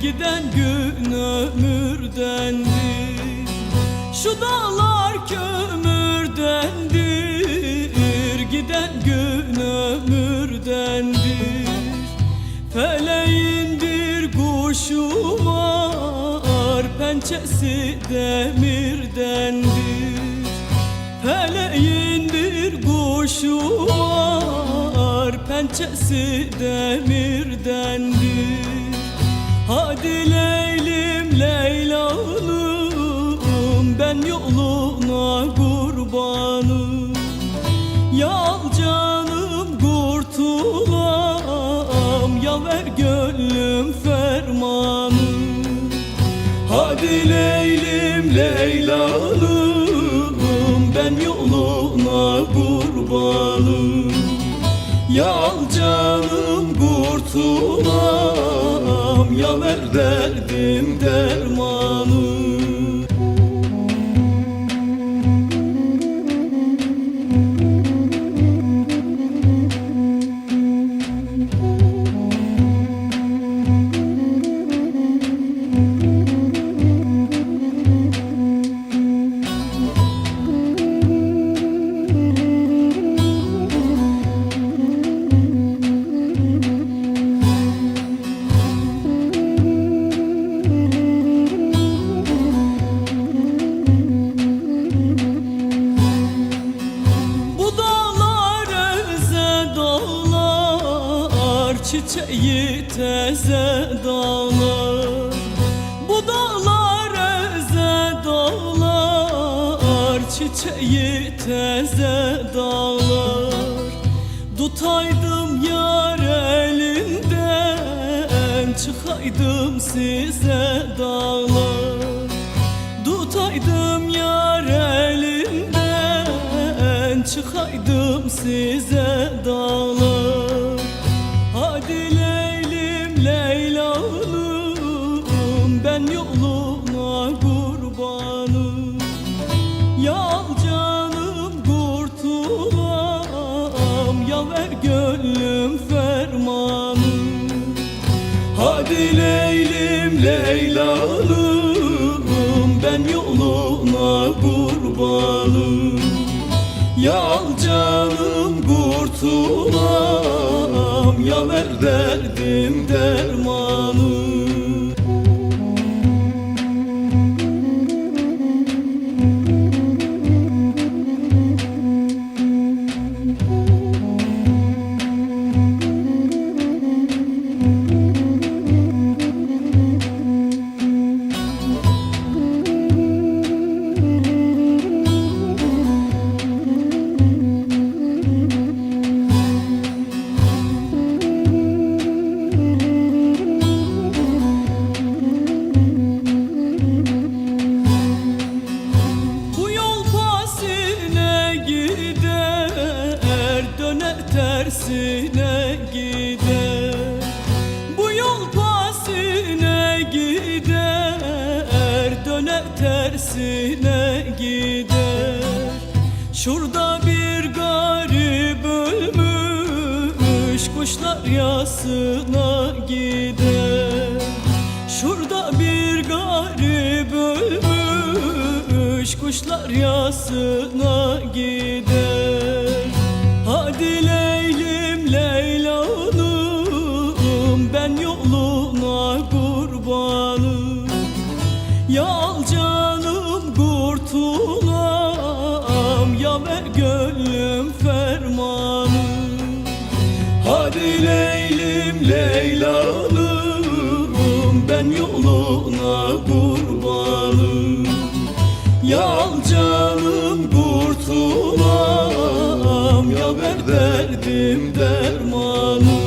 giden gün ömürdendi Şu dağlar kömürdendir Giden gün ömürdendir Feleğindir kuşum var Pençesi demirdendir Feleğindir kuşum var Pençesi demirdendir Hadi Leylim Leylalım Ben yoluna kurbanım Yal canım kurtulam Ya ver gönlüm fermanı. Hadi Leylim Leylalım Ben yoluna kurbanım Yal canım kurtulam ver derdim dermanı Çiçeği teze dağlar Bu dağlar öze dağlar. Çiçeği teze dağlar Tutaydım yar elinden Çıkaydım size dağlar. Tutaydım yar elinden Çıkaydım size dağlar yoluna kurbanım Yal canım kurtulam Ya ver gönlüm fermanı. Hadi Leylim Leylalım Ben yoluna kurbanım Yal canım kurtulam Ya ver derdim dermanı tersine gider. Bu yol pasine gider. Döner tersine gider. Şurada bir garip ölmüş Kuşlar yasına gider. Şurada bir garip ölmüş Kuşlar yasına gider Ben yoluna kurbanım Yal canım kurtulam Ya ver gönlüm fermanı Hadi Leylim Leylalım Ben yoluna kurbanım Yal canım kurtulam Ya ver derdim dermanı